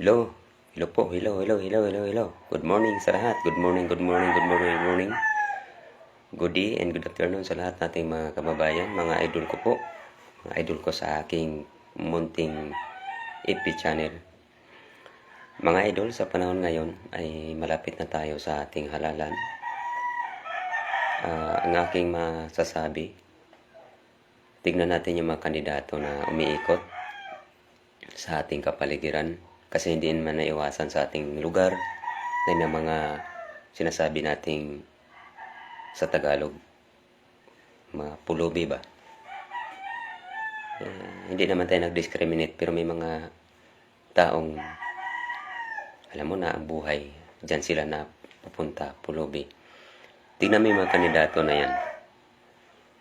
Hello. Hello po. Hello, hello, hello, hello, hello. Good morning sa lahat. Good morning, good morning, good morning, good morning. Good day and good afternoon sa lahat nating mga kababayan, mga idol ko po. Mga idol ko sa aking munting FB channel. Mga idol, sa panahon ngayon ay malapit na tayo sa ating halalan. Ah, ang aking masasabi, tignan natin yung mga kandidato na umiikot sa ating kapaligiran kasi hindi naman naiwasan sa ating lugar na may mga sinasabi nating sa Tagalog mga pulubi ba? Eh, hindi naman tayo nag-discriminate pero may mga taong alam mo na ang buhay dyan sila na pupunta pulubi. Tignan mo yung mga kandidato na yan.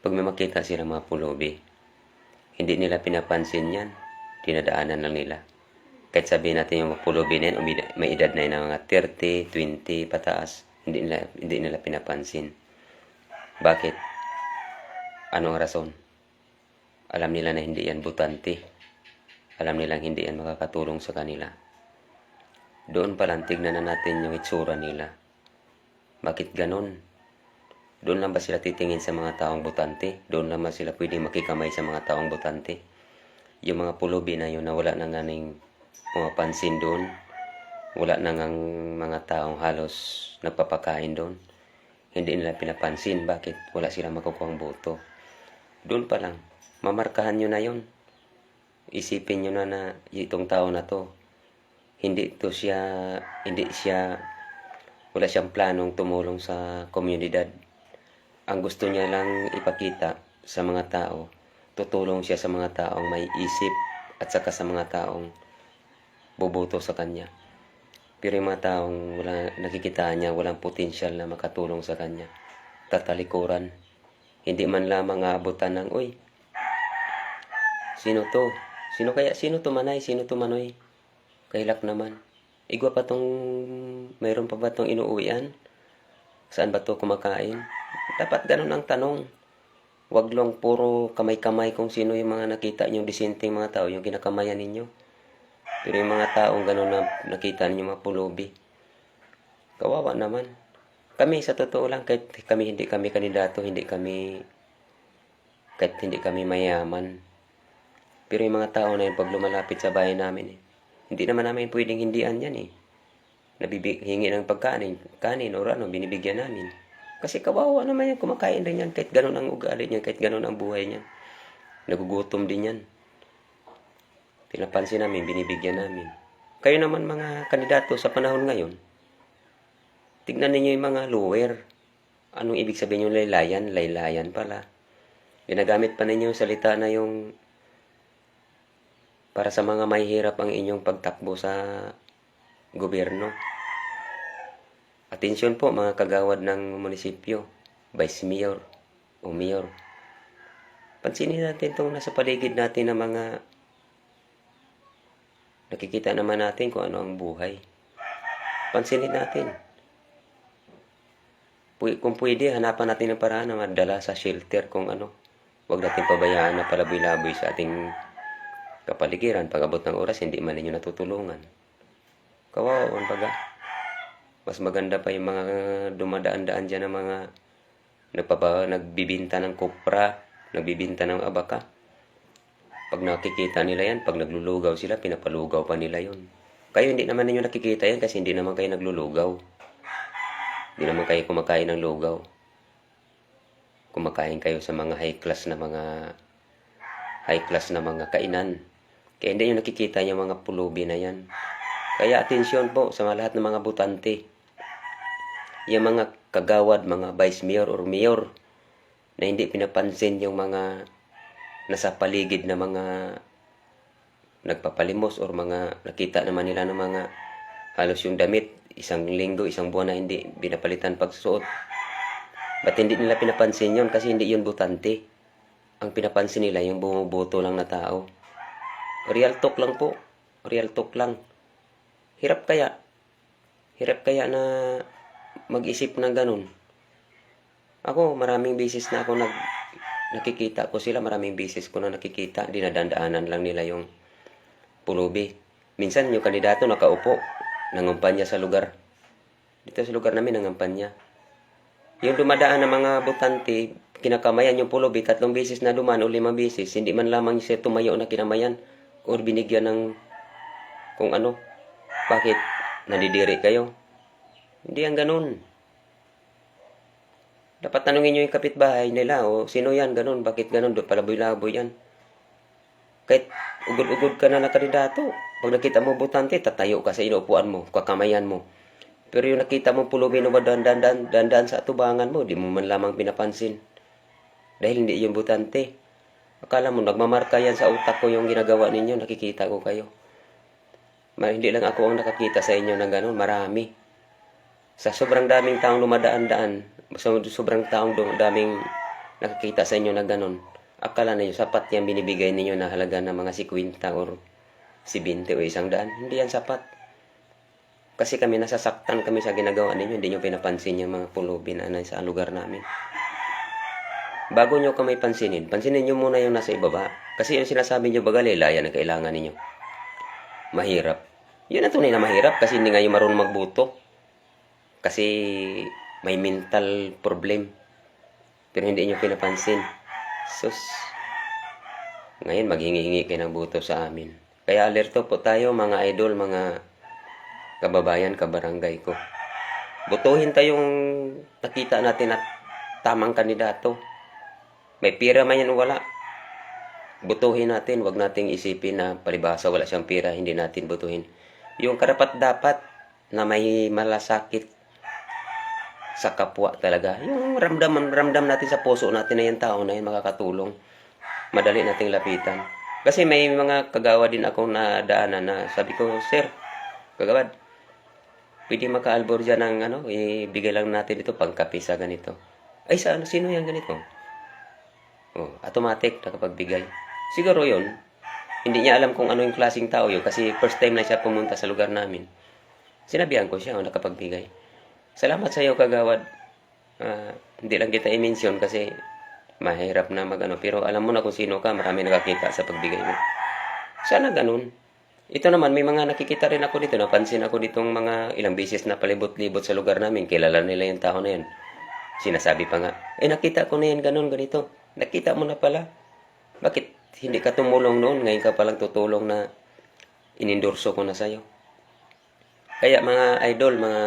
Pag may makita sila mga pulubi hindi nila pinapansin yan dinadaanan lang nila kahit sabihin natin yung mga pulubi na yan, umida- may edad na yun ng mga 30, 20, pataas, hindi nila, hindi nila pinapansin. Bakit? Anong rason? Alam nila na hindi yan butante. Alam nilang hindi yan makakatulong sa kanila. Doon pa lang tignan na natin yung itsura nila. Bakit ganon? Doon lang ba sila titingin sa mga taong butante? Doon lang ba sila pwedeng makikamay sa mga taong butante? Yung mga pulubi na yun na wala nang ganing pumapansin doon. Wala nang ang mga taong halos nagpapakain doon. Hindi nila pinapansin. Bakit? Wala silang makukuha boto. Doon pa lang, mamarkahan nyo na yon. Isipin nyo na na itong tao na to, hindi to siya, hindi siya, wala siyang planong tumulong sa komunidad. Ang gusto niya lang ipakita sa mga tao, tutulong siya sa mga taong may isip at saka sa mga taong boboto sa kanya. Pero yung mga taong wala, nakikita niya, walang potensyal na makatulong sa kanya. Tatalikuran. Hindi man lamang aabutan ng, Uy, sino to? Sino kaya? Sino to manay? Sino to manoy? Kailak naman. Igwa pa tong, mayroon pa ba tong inuuwian? Saan ba to kumakain? Dapat ganun ang tanong. Huwag lang puro kamay-kamay kung sino yung mga nakita niyong disenteng mga tao, yung kinakamayan ninyo. Pero yung mga taong gano'n na nakita ninyo mga pulubi, kawawa naman. Kami, sa totoo lang, kahit kami hindi kami kandidato, hindi kami, kahit hindi kami mayaman. Pero yung mga tao na yun, pag lumalapit sa bahay namin, eh, hindi naman namin pwedeng hindian yan eh. Nabibig, hingi ng pagkain, kanin o ano, binibigyan namin. Kasi kawawa naman yan, kumakain rin yan, kahit gano'n ang ugali niya, kahit gano'n ang buhay niya. Nagugutom din yan. Pinapansin namin, binibigyan namin. Kayo naman mga kandidato sa panahon ngayon, tignan ninyo yung mga lower. Anong ibig sabihin yung laylayan? Laylayan pala. Ginagamit pa ninyo salita na yung para sa mga mahihirap ang inyong pagtakbo sa gobyerno. Atensyon po mga kagawad ng munisipyo, vice mayor o mayor. Pansinin natin itong nasa paligid natin ng mga nakikita naman natin kung ano ang buhay. Pansinin natin. Kung pwede, hanapan natin ng paraan na madala sa shelter kung ano. Huwag natin pabayaan na palaboy-laboy sa ating kapaligiran. Pag abot ng oras, hindi man ninyo natutulungan. Kawawan baga. Mas maganda pa yung mga dumadaan-daan dyan ng mga nagpapa, nagbibinta ng kupra, nagbibinta ng abaka. Pag nakikita nila yan, pag naglulugaw sila, pinapalugaw pa nila yon. Kayo hindi naman ninyo nakikita yan kasi hindi naman kayo naglulugaw. Hindi naman kayo kumakain ng lugaw. Kumakain kayo sa mga high class na mga high class na mga kainan. Kaya hindi nyo nakikita yung mga pulubi na yan. Kaya atensyon po sa lahat ng mga butante. Yung mga kagawad, mga vice mayor or mayor na hindi pinapansin yung mga nasa paligid na mga nagpapalimos or mga nakita naman nila ng mga halos yung damit isang linggo, isang buwan na hindi binapalitan pagsuot. Ba't hindi nila pinapansin yon Kasi hindi yun butante. Ang pinapansin nila yung bumuboto lang na tao. Real talk lang po. Real talk lang. Hirap kaya. Hirap kaya na mag-isip ng ganun. Ako, maraming beses na ako nag nakikita ko sila, maraming beses ko na nakikita, dinadandaanan lang nila yung pulubi. Minsan yung kandidato nakaupo, nangumpanya sa lugar. Dito sa lugar namin, nangumpanya. Yung dumadaan ng mga butante, kinakamayan yung pulubi, tatlong beses na dumaan o limang beses, hindi man lamang siya tumayo na kinamayan o binigyan ng kung ano. Bakit? Nandidiri kayo? Hindi ang ganun. Dapat tanungin nyo yung kapitbahay nila, o sino yan, ganun, bakit ganun, doon palaboy-laboy yan. Kahit ugod-ugod ka na na kandidato, pag nakita mo butante, tatayo ka sa inuupuan mo, kakamayan mo. Pero yung nakita mo pulubi na dandan, dandan sa atubangan mo, di mo man lamang pinapansin. Dahil hindi yung butante. Akala mo, nagmamarka yan sa utak ko yung ginagawa ninyo, nakikita ko kayo. Ma, hindi lang ako ang nakakita sa inyo ng ganun, marami. Sa sobrang daming taong lumadaan-daan, sa sobrang taong daming nakakita sa inyo na ganun, akala ninyo sapat yung binibigay ninyo na halaga ng mga 50 or 70 o isang daan. Hindi yan sapat. Kasi kami nasasaktan kami sa ginagawa ninyo, hindi nyo pinapansin yung mga pulubi na nasa lugar namin. Bago nyo kami pansinin, pansinin nyo muna yung nasa ibaba. Kasi yung sinasabi nyo bagalila, yan ang kailangan ninyo. Mahirap. Yun ang tunay na mahirap kasi hindi nga yung marunong magbuto. Kasi may mental problem. Pero hindi nyo pinapansin. Sus. Ngayon, maghingi-hingi kayo ng buto sa amin. Kaya alerto po tayo mga idol, mga kababayan, kabarangay ko. Butuhin tayong nakita natin at tamang kandidato. May pira man yan wala. Butuhin natin, wag nating isipin na palibasa wala siyang pira, hindi natin butuhin. Yung karapat dapat na may malasakit sa kapwa talaga. Yung ramdam, ramdam natin sa puso natin na yung tao na yun makakatulong. Madali nating lapitan. Kasi may mga kagawa din akong nadaanan na sabi ko, Sir, kagawad, pwede makaalbor dyan ng ano, ibigay lang natin ito pangkapi sa ganito. Ay, sa ano, sino yan ganito? Oh, automatic nakapagbigay. Siguro yun, hindi niya alam kung ano yung klaseng tao yun kasi first time na siya pumunta sa lugar namin. Sinabihan ko siya, oh, nakapagbigay. Salamat sa iyo, kagawad. Ah, hindi lang kita i-mention kasi mahirap na magano pero alam mo na kung sino ka, marami nakakita sa pagbigay mo. Sana ganun. Ito naman, may mga nakikita rin ako dito. Napansin ako ditong mga ilang beses na palibot-libot sa lugar namin. Kilala nila yung tao na yan. Sinasabi pa nga, eh nakita ko na yan ganun, ganito. Nakita mo na pala. Bakit hindi ka tumulong noon? Ngayon ka palang tutulong na inendorso ko na sa'yo. Kaya mga idol, mga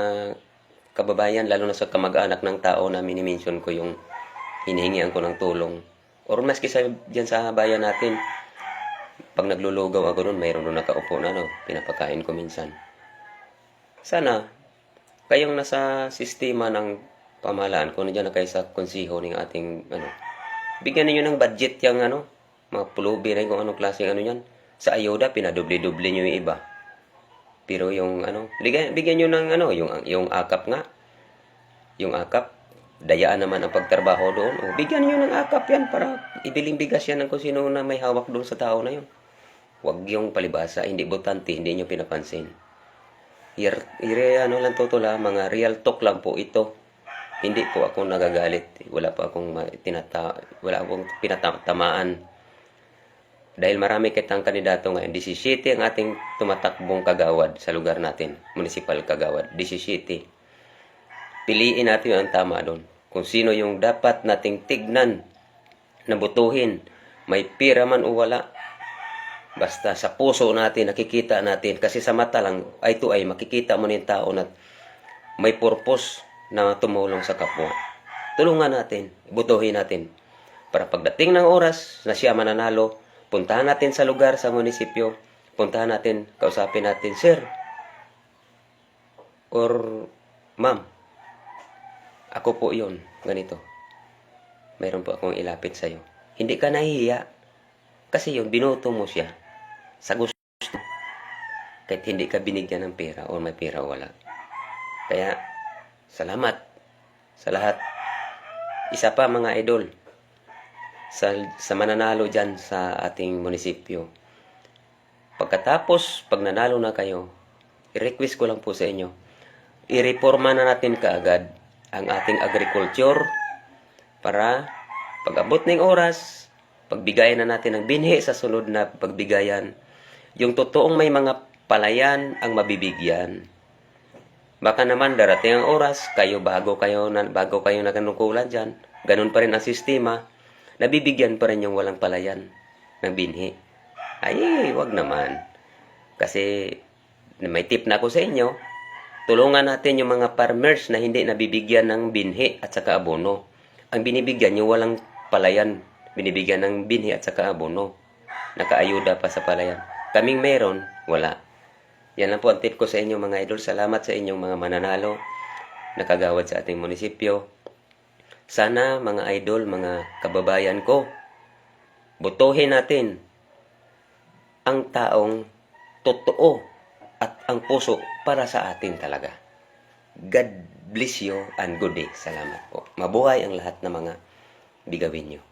kababayan, lalo na sa kamag-anak ng tao na minimension ko yung hinihingian ko ng tulong. Or maski sa, dyan sa bayan natin, pag naglulugaw ako noon, mayroon doon nakaupo na, no? pinapakain ko minsan. Sana, kayong nasa sistema ng pamahalaan, kung nandiyan na kayo sa konsiho ng ating, ano, bigyan ninyo ng budget yung, ano, mga pulubi na kung anong klaseng ano yan. Sa ayuda, pinadoble-doble nyo yung iba. Pero yung, ano, bigyan, bigyan nyo ng, ano, yung, yung akap nga. Yung akap, dayaan naman ang pagtrabaho doon. O, bigyan nyo ng akap yan para ibiling bigas yan ng kung sino na may hawak doon sa tao na yun. Huwag yung palibasa, hindi butante, hindi nyo pinapansin. Ir, ire, ano lang to, la, mga real talk lang po ito. Hindi po ako nagagalit. Wala pa akong tinata, wala akong pinatatamaan. Dahil marami kitang kandidato ngayon, 17 ang ating tumatakbong kagawad sa lugar natin, municipal kagawad, 17. Piliin natin ang tama doon. Kung sino yung dapat nating tignan, nabutuhin, may pira man o wala. Basta sa puso natin, nakikita natin. Kasi sa mata lang, ay to ay makikita mo ng tao na may purpose na tumulong sa kapwa. Tulungan natin, butuhin natin. Para pagdating ng oras na siya mananalo, puntahan natin sa lugar, sa munisipyo, puntahan natin, kausapin natin, Sir, or Ma'am, ako po yon ganito. Mayroon po akong ilapit sa'yo. Hindi ka nahihiya. Kasi yun, binuto mo siya sa gusto. Kahit hindi ka binigyan ng pera o may pera wala. Kaya, salamat sa lahat. Isa pa mga idol, sa, sa mananalo dyan sa ating munisipyo. Pagkatapos, pag nanalo na kayo, i-request ko lang po sa inyo, i-reforma na natin kaagad ang ating agriculture para pag abot ng oras, pagbigayan na natin ng binhi sa sunod na pagbigayan, yung totoong may mga palayan ang mabibigyan. Baka naman darating ang oras, kayo bago kayo na bago kayo naganukulan diyan, ganun pa rin ang sistema, nabibigyan pa rin yung walang palayan ng binhi. Ay, wag naman. Kasi may tip na ako sa inyo, tulungan natin yung mga farmers na hindi nabibigyan ng binhi at saka abono. Ang binibigyan yung walang palayan, binibigyan ng binhi at saka abono. Nakaayuda pa sa palayan. Kaming meron, wala. Yan lang po ang tip ko sa inyo mga idol. Salamat sa inyong mga mananalo na kagawad sa ating munisipyo. Sana mga idol, mga kababayan ko, butuhin natin ang taong totoo at ang puso para sa atin talaga. God bless you and good day. Salamat po. Mabuhay ang lahat ng mga bigawin nyo.